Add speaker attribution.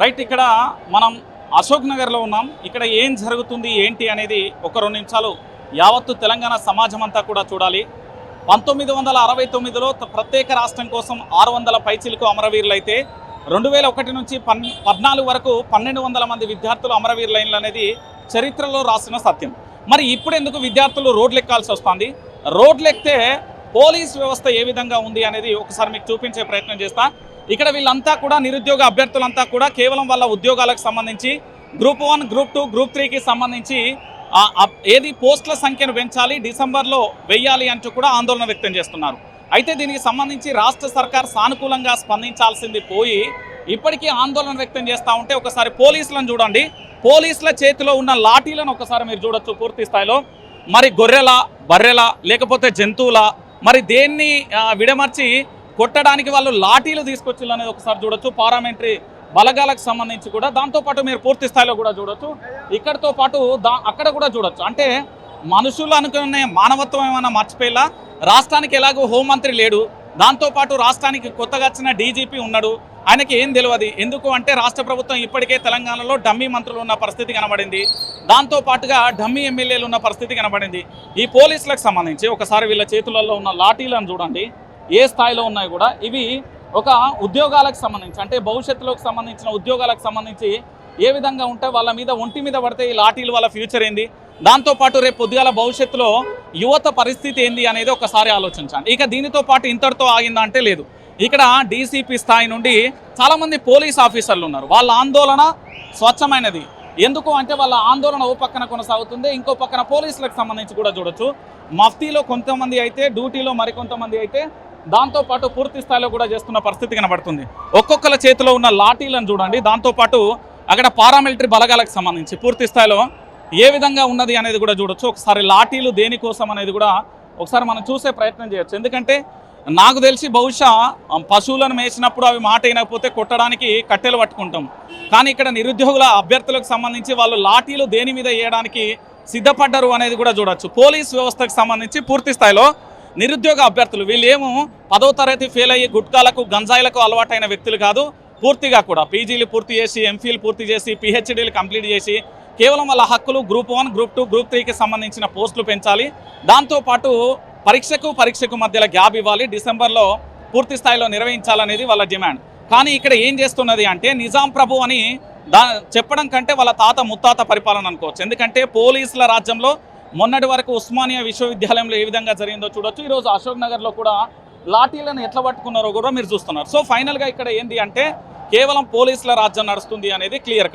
Speaker 1: Right ఇక్కడ మనం అశోక్ నగర్లో ఉన్నాం. ఇక్కడ ఏం జరుగుతుంది ఏంటి అనేది ఒక రెండు నిమిషాలు యావత్తు తెలంగాణ సమాజం అంతా కూడా చూడాలి. పంతొమ్మిది వందల అరవై తొమ్మిదిలో ప్రత్యేక రాష్ట్రం కోసం ఆరు వందల పైచిలకు అమరవీరులు అయితే రెండు వేల ఒకటి నుంచి పన్ పద్నాలుగు వరకు పన్నెండు వందల మంది విద్యార్థులు అమరవీరులైన్లు అనేది చరిత్రలో రాసిన సత్యం. మరి ఇప్పుడు ఎందుకు విద్యార్థులు రోడ్లు ఎక్కాల్సి వస్తుంది? రోడ్లు ఎక్కితే పోలీస్ వ్యవస్థ ఏ విధంగా ఉంది అనేది ఒకసారి మీకు చూపించే ప్రయత్నం చేస్తా. ఇక్కడ వీళ్ళంతా కూడా నిరుద్యోగ అభ్యర్థులంతా కూడా కేవలం వాళ్ళ ఉద్యోగాలకు సంబంధించి group one group two group త్రీకి సంబంధించి ఏది పోస్టుల సంఖ్యను పెంచాలి డిసెంబర్లో వెయ్యాలి అంటూ కూడా ఆందోళన వ్యక్తం చేస్తున్నారు. అయితే దీనికి సంబంధించి రాష్ట్ర సర్కార్ సానుకూలంగా స్పందించాల్సింది పోయి ఇప్పటికీ ఆందోళన వ్యక్తం చేస్తూ ఉంటే ఒకసారి పోలీసులను చూడండి. పోలీసుల చేతిలో ఉన్న లాఠీలను ఒకసారి మీరు చూడొచ్చు పూర్తి స్థాయిలో. మరి గొర్రెల బర్రెల లేకపోతే జంతువుల మరి దేన్ని విడమర్చి కొట్టడానికి వాళ్ళు లాఠీలు తీసుకొచ్చారు అనేది ఒకసారి చూడొచ్చు. పార్లమెంటరీ బలగాలకు సంబంధించి కూడా దాంతోపాటు మీరు పూర్తి స్థాయిలో కూడా చూడొచ్చు. ఇక్కడతో పాటు దా అక్కడ కూడా చూడొచ్చు. అంటే మనుషులు అనుకునే మానవత్వం ఏమైనా మర్చిపోయేలా? రాష్ట్రానికి ఎలాగో హోంమంత్రి లేడు. దాంతోపాటు రాష్ట్రానికి కొత్తగా వచ్చిన డీజీపీ ఉన్నాడు. ఆయనకి ఏం తెలియదు ఎందుకు అంటే రాష్ట్ర ప్రభుత్వం ఇప్పటికే తెలంగాణలో డమ్మీ మంత్రులు ఉన్న పరిస్థితి కనబడింది. దాంతోపాటుగా డమ్మీ ఎమ్మెల్యేలు ఉన్న పరిస్థితి కనబడింది. ఈ పోలీసులకు సంబంధించి ఒకసారి వీళ్ళ చేతులలో ఉన్న లాఠీలను చూడండి. ఏ స్థాయిలో ఉన్నాయి కూడా ఇవి ఒక ఉద్యోగాలకు సంబంధించి అంటే భవిష్యత్తులోకి సంబంధించిన ఉద్యోగాలకు సంబంధించి ఏ విధంగా ఉంటే వాళ్ళ మీద ఒంటి మీద పడితే ఈ లాఠీలు వాళ్ళ ఫ్యూచర్ ఏంది? దాంతోపాటు రేపు పొద్దుగాల భవిష్యత్తులో యువత పరిస్థితి ఏంది అనేది ఒకసారి ఆలోచించండి. ఇక దీనితో పాటు ఇంతటితో ఆగిందా అంటే లేదు. ఇక్కడ డీసీపీ స్థాయి నుండి చాలామంది పోలీస్ ఆఫీసర్లు ఉన్నారు. వాళ్ళ ఆందోళన స్వచ్ఛమైనది. ఎందుకు అంటే వాళ్ళ ఆందోళన ఓ పక్కన కొనసాగుతుంది ఇంకో పక్కన పోలీసులకు సంబంధించి కూడా చూడొచ్చు. మఫ్తీలో కొంతమంది అయితే డ్యూటీలో మరికొంతమంది అయితే దాంతోపాటు పూర్తి స్థాయిలో కూడా చేస్తున్న పరిస్థితి కనబడుతుంది. ఒక్కొక్కల చేతిలో ఉన్న లాఠీలను చూడండి. దాంతోపాటు అక్కడ పారామిలిటరీ బలగాలకు సంబంధించి పూర్తి స్థాయిలో ఏ విధంగా ఉన్నది అనేది కూడా చూడొచ్చు. ఒకసారి లాఠీలు దేనికోసం అనేది కూడా ఒకసారి మనం చూసే ప్రయత్నం చేయొచ్చు. ఎందుకంటే నాకు తెలిసి బహుశా పశువులను మేసినప్పుడు అవి మాట అయినకపోతే కొట్టడానికి కట్టెలు పట్టుకుంటాం. కానీ ఇక్కడ నిరుద్యోగుల అభ్యర్థులకు సంబంధించి వాళ్ళు లాఠీలు దేని మీద వేయడానికి సిద్ధపడ్డరు అనేది కూడా చూడొచ్చు. పోలీస్ వ్యవస్థకు సంబంధించి పూర్తి స్థాయిలో నిరుద్యోగ అభ్యర్థులు వీళ్ళేమో పదో తరగతి ఫెయిల్ అయ్యి గుట్కాలకు గంజాయిలకు అలవాటైన వ్యక్తులు కాదు పూర్తిగా కూడా. పీజీలు పూర్తి చేసి ఎంఫిల్ పూర్తి చేసి పిహెచ్డీలు కంప్లీట్ చేసి కేవలం వాళ్ళ హక్కులు group one group two group త్రీకి సంబంధించిన పోస్టులు పెంచాలి. దాంతోపాటు పరీక్షకు పరీక్షకు మధ్యలో గ్యాప్ ఇవ్వాలి. డిసెంబర్లో పూర్తి స్థాయిలో నిర్వహించాలనేది వాళ్ళ డిమాండ్. కానీ ఇక్కడ ఏం చేస్తున్నది అంటే నిజాం ప్రభు అని దా చెప్పడం కంటే వాళ్ళ తాత ముత్తాత పరిపాలన అనుకోవచ్చు. ఎందుకంటే పోలీసుల రాజ్యంలో మొన్నటి వరకు ఉస్మానియా విశ్వవిద్యాలయంలో ఏ విధంగా జరిగిందో చూడొచ్చు. ఈరోజు అశోక్ నగర్లో కూడా లాఠీలను ఎట్లా పట్టుకున్నారో కూడా మీరు చూస్తున్నారు. సో ఫైనల్గా ఇక్కడ ఏంటి అంటే కేవలం పోలీసుల రాజ్యం నడుస్తుంది అనేది క్లియర్